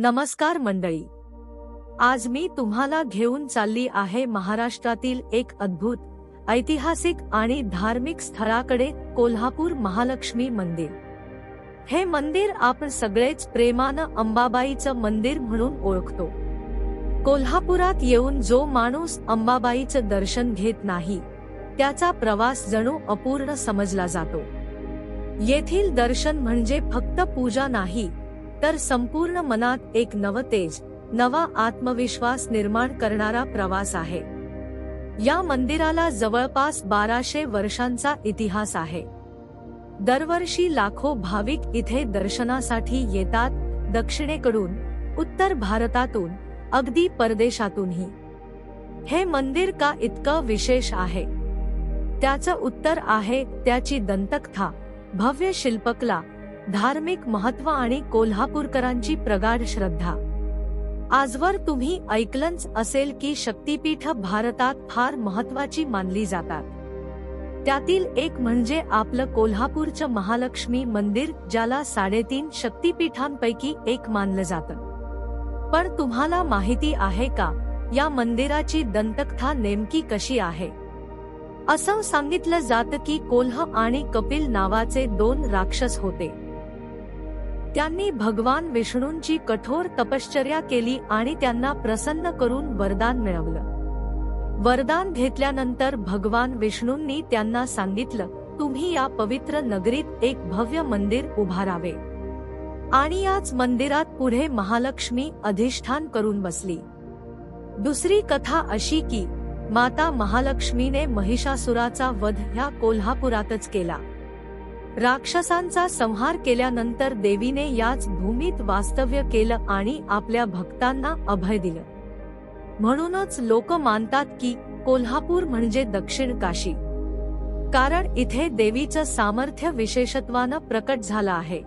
नमस्कार मंडळी. आज मी तुम्हाला घेऊन चालली आहे महाराष्ट्रातील एक अद्भुत ऐतिहासिक आणि धार्मिक स्थळाकडे कोल्हापूर महालक्ष्मी मंदिर. हे मंदिर आपण सगळेच प्रेमानं अंबाबाईचं मंदिर म्हणून ओळखतो. कोल्हापुरात येऊन जो माणूस अंबाबाईचं दर्शन घेत नाही त्याचा प्रवास जणू अपूर्ण समजला जातो. येथील दर्शन म्हणजे फक्त पूजा नाही तर संपूर्ण मनात एक नवतेज नवा आत्मविश्वास निर्माण करणारा प्रवास आहे. या मंदिराला जवळपास बाराशे वर्षांचा इतिहास आहे. दरवर्षी लाखो भाविक इथे दर्शनासाठी येतात दक्षिणेकडून उत्तर भारतातून अगदी परदेशातूनही. हे मंदिर का इतकं विशेष आहे? त्याचं उत्तर आहे त्याची दंतकथा भव्य शिल्पकला धार्मिक महत्त्व आणि कोल्हापूरकरांची प्रगाढ श्रद्धा. आजवर तुम्ही ऐकलंच असेल की शक्तीपीठ भारतात फार महत्वाची मानली जातात. त्यातील एक म्हणजे आपलं कोल्हापूरचं महालक्ष्मी मंदिर ज्याला साडेतीन शक्तीपीठांपैकी एक मानलं जातं. पण तुम्हाला माहिती आहे का या मंदिराची दंतकथा नेमकी कशी आहे? असं सांगितलं जातं की कोल्ह आणि कपिल नावाचे दोन राक्षस होते. त्यांनी भगवान विष्णूंची कठोर तपश्चर्या केली आणि त्यांना प्रसन्न करून वरदान मिळवलं. वरदान घेतल्यानंतर भगवान विष्णूंनी त्यांना सांगितलं तुम्ही या पवित्र नगरीत एक भव्य मंदिर उभारावे. आणि याच मंदिरात पुढे महालक्ष्मी अधिष्ठान करून बसली. दुसरी कथा अशी की माता महालक्ष्मीने महिषासुराचा वध ह्या कोल्हापुरातच केला. राक्षसांचा संहार केल्यानंतर देवीने याच भूमीत वास्तव्य केलं आणि आपल्या भक्तांना अभय दिलं. म्हणूनच लोक मानतात की कोल्हापूर म्हणजे दक्षिण काशी. कारण इथे देवीचं सामर्थ्य विशेषत्वानं प्रकट झालं आहे.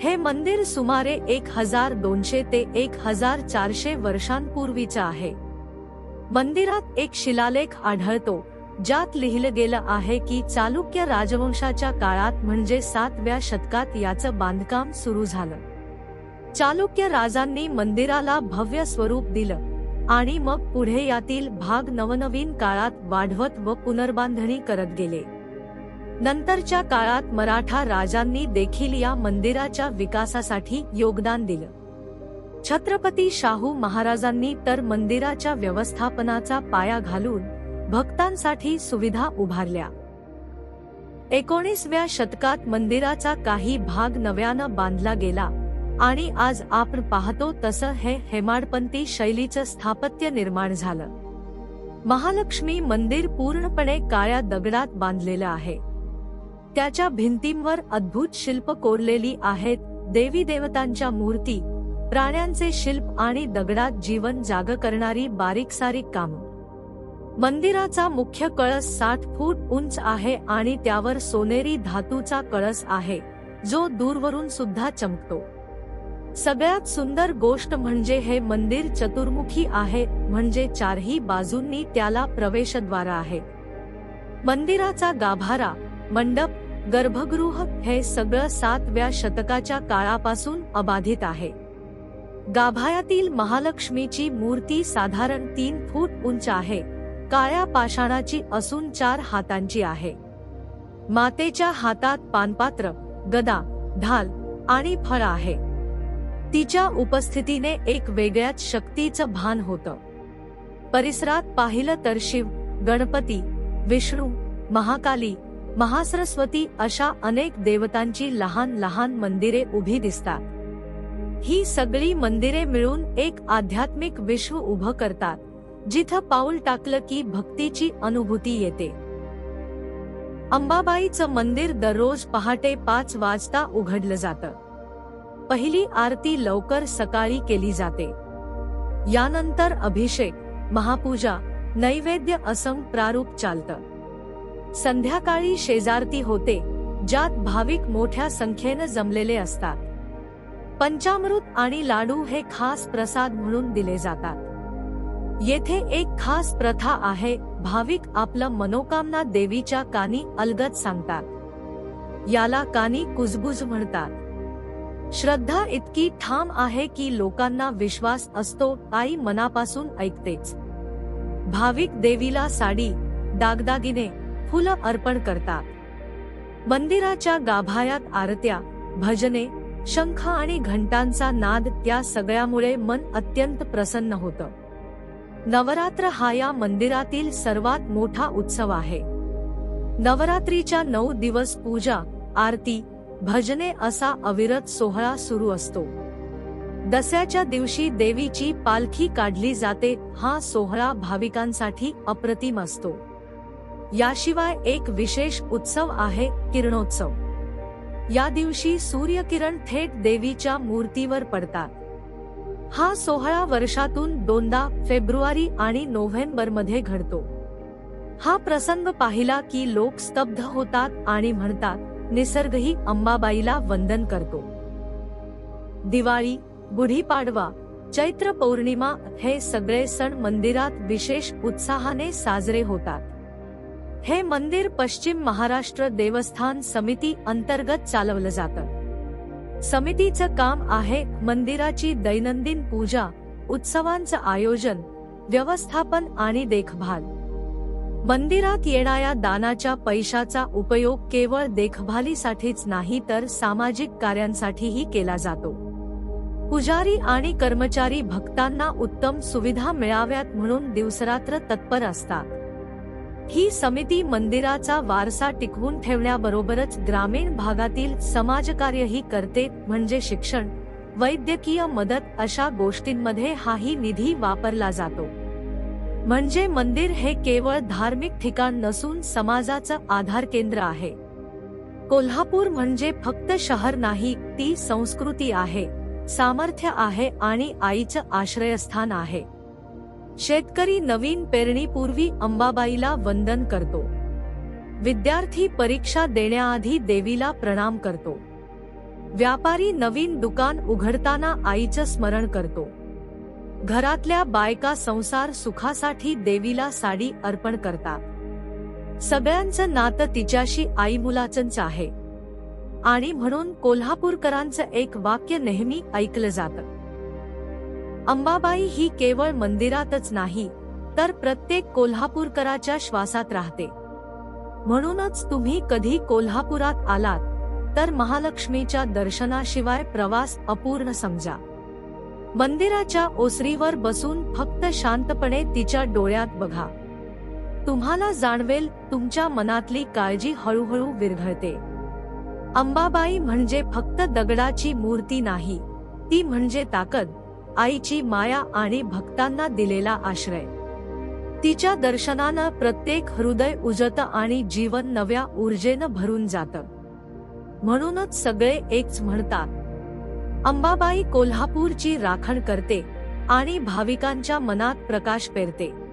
हे मंदिर सुमारे एक हजार दोनशे ते एक हजार चारशे वर्षांपूर्वीचं आहे. मंदिरात एक शिलालेख आढळतो ज्यात लिहिलं गेलं आहे की चालुक्य राजवंशाच्या काळात म्हणजे सातव्या शतकात याचं बांधकाम सुरू झालं. चालुक्य राजांनी मंदिराला भव्य स्वरूप दिलं आणि मग पुढे यातील भाग नवनवीन काळात वाढवत व पुनर्बांधणी करत गेले. नंतरच्या काळात मराठा राजांनी देखील या मंदिराच्या विकासासाठी योगदान दिलं. छत्रपती शाहू महाराजांनी तर मंदिराच्या व्यवस्थापनाचा पाया घालून भक्तांसाठी सुविधा उभारल्या. एकोणीसव्या शतकात मंदिराचा काही भाग नव्यानं बांधला गेला आणि आज आपण पाहतो तसं हे हेमाडपंथी शैलीचं स्थापत्य निर्माण झालं. महालक्ष्मी मंदिर पूर्णपणे काळ्या दगडात बांधलेलं आहे. त्याच्या भिंतींवर अद्भुत शिल्प कोरलेली आहेत देवी देवतांच्या मूर्ती प्राण्यांचे शिल्प आणि दगडात जीवन जाग करणारी बारीक सारीक मंदिराचा मुख्य कळस साठ फूट उंच आहे आणि त्यावर सोनेरी धातूचा कळस आहे जो दूरवरून सुद्धा चमकतो. सगळ्यात सुंदर गोष्ट म्हणजे हे मंदिर चतुर्मुखी आहे म्हणजे चारही बाजूंनी त्याला प्रवेशद्वार आहे. मंदिराचा गाभारा मंडप गर्भगृह हे सगळं सातव्या शतकाच्या काळापासून अबाधित आहे. गाभायातील महालक्ष्मीची मूर्ती साधारण तीन फूट उंच आहे काळ्या पाषाणाची असून चार हातांची आहे. मातेच्या हातात पानपात्र गदा ढाल आणि फळ आहे. तिच्या उपस्थितीने एक वेगळ्याच शक्तीचं भान होतं. परिसरात पाहिलं तर शिव गणपती विष्णू महाकाली महासरस्वती अशा अनेक देवतांची लहान लहान मंदिरे उभी दिसतात. ही सगळी मंदिरे मिळून एक आध्यात्मिक विश्व उभं करतात. जिथं पाऊल टाकलं की भक्तीची अनुभूती येते. अंबाबाईचं मंदिर दररोज पहाटे पाच वाजता उघडलं जातं. पहिली आरती लवकर सकाळी केली जाते. यानंतर अभिषेक महापूजा नैवेद्य असं प्रारूप चालतं. संध्याकाळी शेजारती होते ज्यात भाविक मोठ्या संख्येनं जमलेले असतात. पंचामृत आणि लाडू हे खास प्रसाद म्हणून दिले जातात. येथे एक खास प्रथा आहे भाविक आपलं मनोकामना देवीच्या कानी अलगत सांगतात. याला कानी कुजबुज म्हणतात. श्रद्धा इतकी ठाम आहे की लोकांना विश्वास असतो आई मनापासून ऐकतेच. भाविक देवीला साडी दागदागिने फुलं अर्पण करतात. मंदिराच्या गाभायात आरत्या भजने शंख आणि घंटांचा नाद त्या सगळ्यामुळे मन अत्यंत प्रसन्न होतं. नवरात्र हा या मंदिरातील सर्वात मोठा उत्सव आहे. नवरात्रीच्या नऊ दिवस पूजा आरती भजने असा अविरत सोहळा सुरू असतो. दसऱ्याच्या दिवशी देवीची पालखी काढली जाते हा सोहळा भाविकांसाठी अप्रतिम असतो. याशिवाय एक विशेष उत्सव आहे किरणोत्सव. या दिवशी सूर्यकिरण थेट देवीच्या मूर्तीवर पडतात. हा सोहळा वर्षातून दोनदा फेब्रुवारी आणि नोव्हेंबरमध्ये घडतो. हा प्रसंग पाहिला की लोक स्तब्ध होतात आणि म्हणतात निसर्गही अंबाबाईला वंदन करतो. दिवाळी गुढीपाडवा चैत्र पौर्णिमा हे सगळे सण मंदिरात विशेष उत्साहाने साजरे होतात. हे मंदिर पश्चिम महाराष्ट्र देवस्थान समिती अंतर्गत चालवलं जातं. समितीचं काम आहे मंदिराची दैनंदिन पूजा उत्सवांचं आयोजन व्यवस्थापन आणि देखभाल. मंदिरात येणाऱ्या दानाच्या पैशाचा उपयोग केवळ देखभालीसाठीच नाही तर सामाजिक कार्यांसाठीही केला जातो. पुजारी आणि कर्मचारी भक्तांना उत्तम सुविधा मिळाव्यात म्हणून दिवसरात्र तत्पर असतात. ही समिती मंदिराचा वारसा टिकवून ठेवण्याबरोबरच ग्रामीण भागातील समाजकार्यही करते म्हणजे शिक्षण वैद्यकीय मदत अशा गोष्टींमध्ये हाही निधी वापरला जातो. म्हणजे मंदिर हे केवळ धार्मिक ठिकाण नसून समाजाचं आधार केंद्र आहे. कोल्हापूर म्हणजे फक्त शहर नाही ती संस्कृती आहे सामर्थ्य आहे आणि आईचं आश्रयस्थान आहे. शेतकरी नवीन पेरणीपूर्वी अंबाबाईला वंदन करतो. विद्यार्थी परीक्षा देण्याआधी देवीला प्रणाम करतो. व्यापारी नवीन दुकान उघडताना आईचं स्मरण करतो. घरातल्या बायका संसार सुखासाठी देवीला साडी अर्पण करतात. सगळ्यांचं नातं तिच्याशी आई मुलाचंच आहे. आणि म्हणून कोल्हापूरकरांचं एक वाक्य नेहमी ऐकलं जातं. अंबाबाई ही केवळ मंदिरातच नाही तर प्रत्येक कोल्हापूरकराच्या श्वासात राहते. म्हणूनच तुम्ही कधी कोल्हापुरात आलात तर महालक्ष्मीच्या दर्शनाशिवाय प्रवास अपूर्ण समजा. मंदिराच्या ओसरीवर बसून फक्त शांतपणे तिच्या डोळ्यात बघा. तुम्हाला जाणवेल तुमच्या मनातली काळजी हळूहळू विरघळते. अंबाबाई म्हणजे फक्त दगडाची मूर्ती नाही ती म्हणजे ताकद. आईची माया आणि भक्तांना दिलेला आश्रय. तिच्या दर्शनानं प्रत्येक हृदय उजत आणि जीवन नव्या ऊर्जेनं भरून जात. म्हणूनच सगळे एकच म्हणतात. अंबाबाई कोल्हापूरची राखण करते आणि भाविकांच्या मनात प्रकाश पेरते.